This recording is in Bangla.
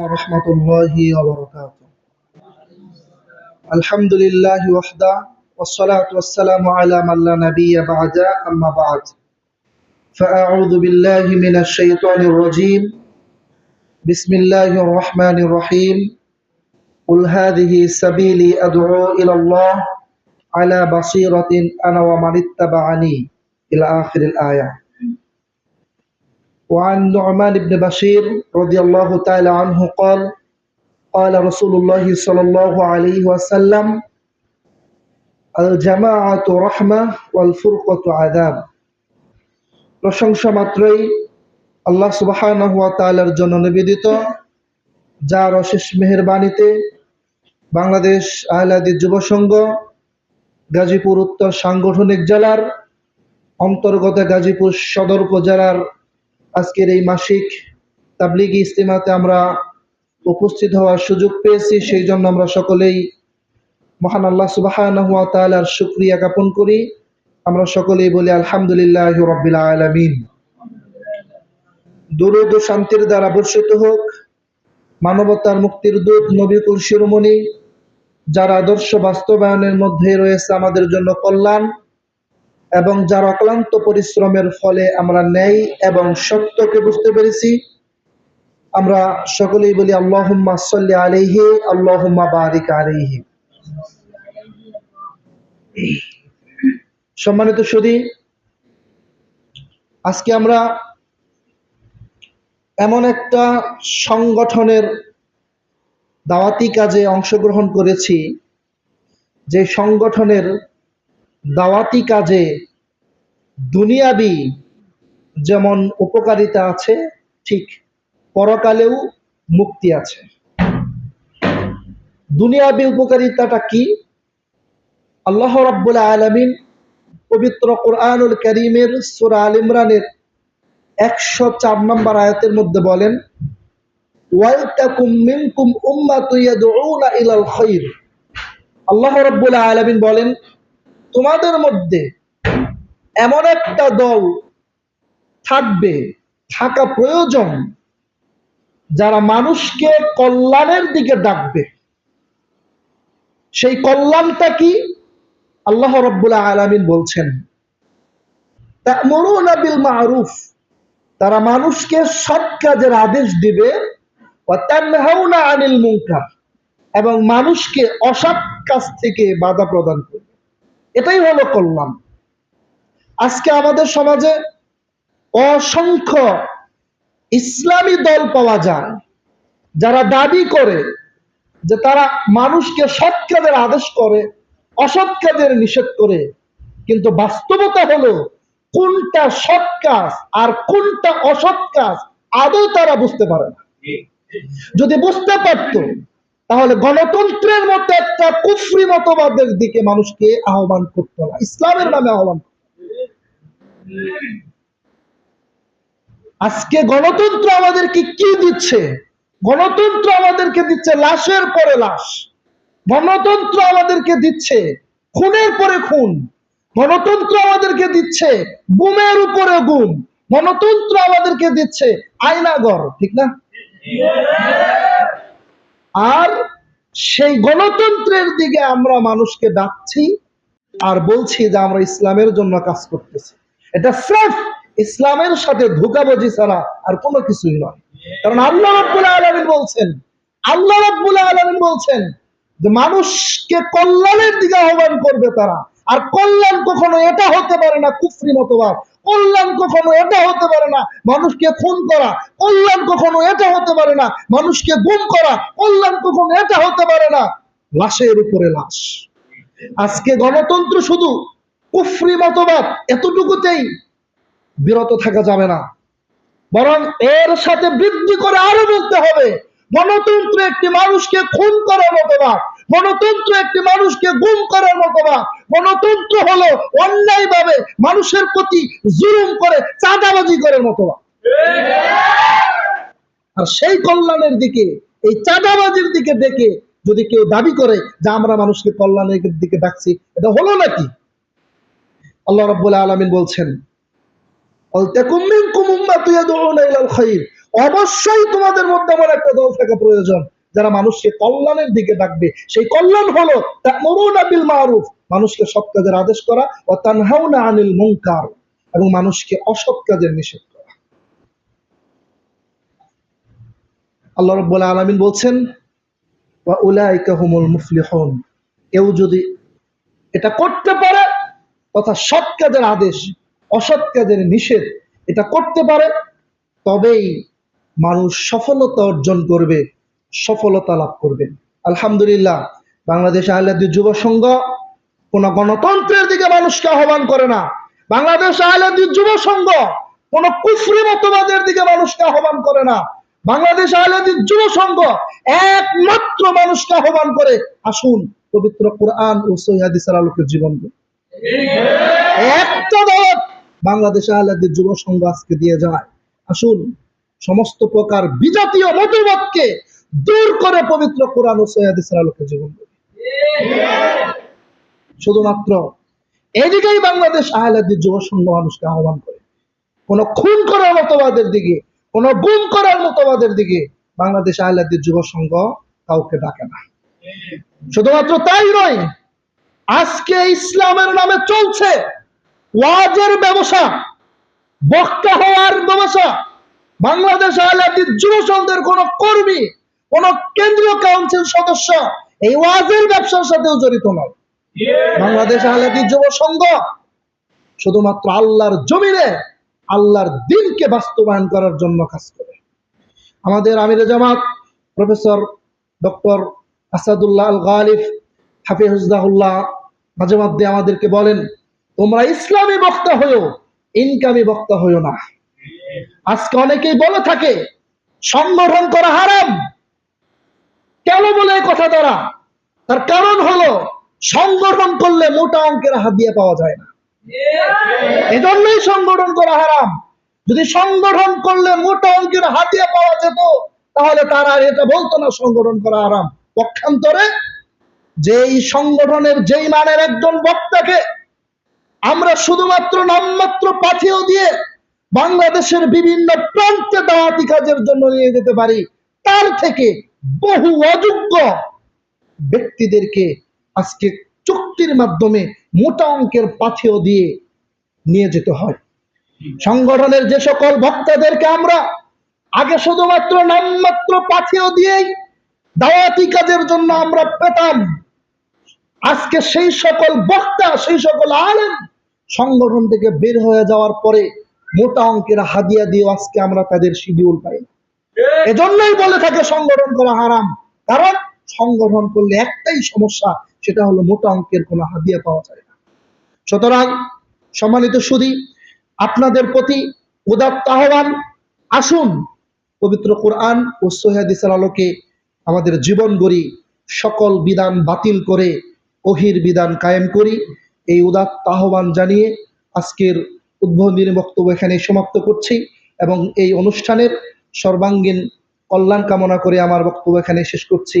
ورحمة الله وبركاته. الحمد لله وحده والصلاة والسلام على من لا نبي بعد أما بعد. فأعوذ بالله من الشيطان الرجيم. بسم الله الرحمن الرحيم. قل هذه سبيلي أدعو إلى الله على بصيرة أنا ومن اتبعني إلى آخر الآية. وعن نعمان بن بشير رضي الله تعالى عنه قال قال رسول الله صلى الله عليه وسلم الجماعة رحمة والفرقة عذاب প্রশংসা মাত্রই আল্লাহ সুবহানাহু ওয়া তাআলার জন্য নিবেদিত যার অশেষ মেহেরবানিতে বাংলাদেশ আহলাদি যুব সংঘ গাজীপুর উত্তর সাংগঠনিক জেলার অন্তর্গত গাজীপুর সদর উপজেলার আজকের এই মাসিক তাবলিগি ইস্তেমাতে আমরা উপস্থিত হওয়ার সুযোগ পেয়েছি। সেই জন্য আমরা সকলেই মহান আল্লাহ সুবাহানহু ওয়া তাআলার শুকরিয়া জ্ঞাপন করি। আমরা সকলেই বলি আলহামদুলিল্লাহ আলামিন। দুরুদ শান্তির দ্বারা বর্ষিত হোক। মানবতার মুক্তির দূত নবীকুল শিরোমণি, যার আদর্শ বাস্তবায়নের মধ্যে রয়েছে আমাদের জন্য কল্যাণ। এবং যার অক্লান্ত পরিশ্রমের ফলে আমরা ন্যায় এবং সত্যকে বুঝতে পেরেছি। আমরা সকলেই বলি, আল্লাহুম্মা সাল্লি আলাইহি, আল্লাহুম্মা বারিক আলাইহি। সম্মানিত সুধী, আজকে আমরা এমন একটা সংগঠনের দাওয়াতি কাজে অংশগ্রহণ করেছি, যে সংগঠনের দাওয়াতি কাজে দুনিয়াবি যেমন উপকারিতা আছে, ঠিক পরকালেও মুক্তি আছে। দুনিয়াবি উপকারিতাটা কি? আল্লাহ রাব্বুল আলামিন পবিত্র কোরআনুল করিমের সূরা আল ইমরানের একশো চার নম্বর আয়াতের মধ্যে বলেন আল্লাহ রাব্বুল আলামিন বলেন তোমাদের মধ্যে এমন একটা দল থাকবে, থাকা প্রয়োজন, যারা মানুষকে কল্যাণের দিকে ডাকবে। সেই কল্যাণটা কি? আল্লাহ রব্বুল্লাহ আলামিন বলছেন বিল মা'রুফ তারা মানুষকে সৎ কাজের আদেশ দিবে আনিল মুনকার এবং মানুষকে অসৎ কাজ থেকে বাধা প্রদান করবে। এটাই হলো কল্যাণ। আজকে আমাদের সমাজে অসংখ্য ইসলামী দল পাওয়া যায় যারা দাবি করে যে তারা মানুষকে সৎ কাজের আদেশ করে অসৎ কাজের নিষেধ করে। কিন্তু বাস্তবতা হলো কোনটা সৎ কাজ আর কোনটা অসৎ কাজ আদৌ তারা বুঝতে পারে না। যদি বুঝতে পারত তাহলে গণতন্ত্রের মতো একটা কুফরি মতবাদের দিকে মানুষকে আহ্বান করত না ইসলামের নামে আহ্বান আজকে গণতন্ত্র আমাদেরকে কি দিচ্ছে? গণতন্ত্র আমাদেরকে দিচ্ছে লাশের পরে লাশ। গণতন্ত্র আমাদেরকে দিচ্ছে খুনের পরে খুন। গণতন্ত্র আমাদেরকে দিচ্ছে গুমের উপরে গুম। গণতন্ত্র আমাদেরকে দিচ্ছে আয়নাগর ঠিক না? সেই গণতন্ত্রের দিকে আমরা মানুষকে ডাকছি আর বলছি যে আমরা ইসলামের জন্য কাজ করতেছি। এটা স্রেফ ইসলামের সাথে ধোকাবাজি ছাড়া আর কোনো কিছুই নয়। কারণ আল্লাহ রব্বুল্লাহ আলামিন বলছেন, আল্লাহ রব্বুল্লাহ আলামিন বলছেন যে মানুষকে কল্যাণের দিকে আহ্বান করবে তারা। আর কল্যাণ কখনো এটা হতে পারে না কুফরি মতবাদ। কল্যাণ কখনো এটা হতে পারে না মানুষকে খুন করা। কল্যাণ কখনো এটা হতে পারে না মানুষকে গুম করা। কল্যাণ কখনো এটা হতে পারে না লাশের উপরে লাশ। আজকে গণতন্ত্র শুধু কুফরি মতবাদ এতটুকুতেই বিরত থাকা যাবে না। বরং এর সাথে বৃদ্ধি করে আরও বলতে হবে, গণতন্ত্র একটি মানুষকে খুন করার মতবাদ, গণতন্ত্র একটি মানুষকে গুম করার মতবাদ গণতন্ত্র হলো অন্যায় ভাবে মানুষের প্রতি জুলুম করে, চাঁদাবাজি করে মতবাদ আর সেই কল্যাণের দিকে, এই চাঁদাবাজির দিকে দেখে যদি কেউ দাবি করে যে আমরা মানুষকে কল্যাণের দিকে ডাকছি, এটা হলো নাকি? আল্লাহ রব্বুল আলমিন বলছেন অবশ্যই তোমাদের মধ্যে আমার একটা দল থাকা প্রয়োজন, যারা মানুষকে কল্যাণের দিকে ডাকবে। সেই কল্যাণ হলো বিল মারুফ। মানুষকে সৎ কাজের আদেশ করা ও তানহাউনা আনিল মুনকার এবং মানুষকে অসৎ কাজের নিষেধ করা। আল্লাহ রাব্বুল আলামিন বলছেন হুমুল মুফলিহুন। কেউ যদি এটা করতে পারে, তথা সৎ কাজের আদেশ, অসৎ কাজের নিষেধ এটা করতে পারে, তবেই মানুষ সফলতা অর্জন করবে, সফলতা লাভ করবে। আলহামদুলিল্লাহ, বাংলাদেশ আহলাদি যুব সংঘ কোন গণতন্ত্রের দিকে মানুষকে আহ্বান করে না বাংলাদেশ আহলাদি যুব সংঘ কোন কুফরি মতবাদের দিকে মানুষকে আহ্বান করে না বাংলাদেশ আহলাদি যুব সংঘ একমাত্র মানুষকে আহ্বান করে, আসুন পবিত্র কোরআন ও সৈহাদিসের আলোকের জীবন। একটা দল বাংলাদেশ আহলাদি যুব সংঘ আজকে দিয়ে যায়, আসুন সমস্ত প্রকার বিজাতীয় মতবাদকে দূর করে পবিত্র কোরআন ও সৈয়াদিসের আলোকে জীবন। শুধুমাত্র এদিকেই বাংলাদেশ আহলাদি যুব সংঘ মানুষকে আহ্বান করে। কোন খুন করার মতবাদের দিকে, কোন গুম করার মতবাদের দিকে বাংলাদেশ আহলাদি যুব সংঘ কাউকে ডাকে না। শুধুমাত্র তাই নয়, আজকে ইসলামের নামে চলছে ওয়াজের ব্যবসা বক্তা হওয়ার ব্যবসা। বাংলাদেশ আহলাদি যুব সংঘের কোন কর্মী, কোন কেন্দ্রীয় কাউন্সিল সদস্য এই ওয়াজের ব্যবসার সাথেও জড়িত নয়। বাংলাদেশ যুব সংঘ শুধুমাত্র আল্লাহর জমিনে, আল্লাহর দিনকে বাস্তবায়ন করার জন্য কাজ করে। আমাদের আমির জামাত, প্রফেসর ডক্টর আসাদুল্লাহ আল গালিফ মাঝে মধ্যে আমাদেরকে বলেন, তোমরা ইসলামী বক্তা হয়েও ইনকামি বক্তা হয়েও না। আজকে অনেকেই বলে থাকে, সংগঠন করা হারাম। কেন বলে কথা তারা? তার কারণ হলো সংগঠন করলে মোটা অঙ্কের হাদিয়া পাওয়া যায় না। এজন্যই সংগঠন করা হারাম। যদি সংগঠন করলে মোটা অঙ্কের হাতিয়া পাওয়া যেত, তাহলে তারা এটা বলতো না, সংগঠন করা হারাম। পক্ষান্তরে যেই সংগঠনের, যেই মানের একজন বক্তাকে আমরা শুধুমাত্র নামমাত্র পাঠিয়েও দিয়ে বাংলাদেশের বিভিন্ন প্রান্তে দাওয়াতি কাজের জন্য নিয়ে যেতে পারি, তার থেকে বহু অযোগ্য ব্যক্তিদেরকে আজকে চুক্তির মাধ্যমে মোটা অঙ্কের পাথেও দিয়ে নিয়ে যেতে হয়। সংগঠনের যে সকল ভক্তদেরকে আমরা আগে শুধুমাত্র নামমাত্র পাথেও দিয়েই দাওয়াতি কাজের জন্য আমরা পেতাম আজকে সেই সকল বক্তা সেই সকল আলেম সংগঠন থেকে বের হয়ে যাওয়ার পরে মোটা অঙ্কের হাদিয়া দিয়ে আজকে আমরা তাদের শিডিউল পাই। এজন্যই বলে থাকে সংগঠন করা হারাম কারণ সংগঠন করলে একটাই সমস্যা সেটা হলো মোটা অঙ্কের কোনো হাদিয়া পাওয়া যায় না। সুতরাং সম্মানিত সুদী আপনাদের প্রতি উদাত্ত আহ্বান। আসুন, পবিত্র কোরআন ও সোহাদিসের আলোকে আমাদের জীবন গড়ি সকল বিধান বাতিল করে অহির বিধান কায়েম করি। এই উদাত্ত আহ্বান জানিয়ে আজকের উদ্বোধনী বক্তব্য এখানে সমাপ্ত করছি এবং এই অনুষ্ঠানের সর্বাঙ্গীন কল্যাণ কামনা করে আমার বক্তব্য এখানে শেষ করছি।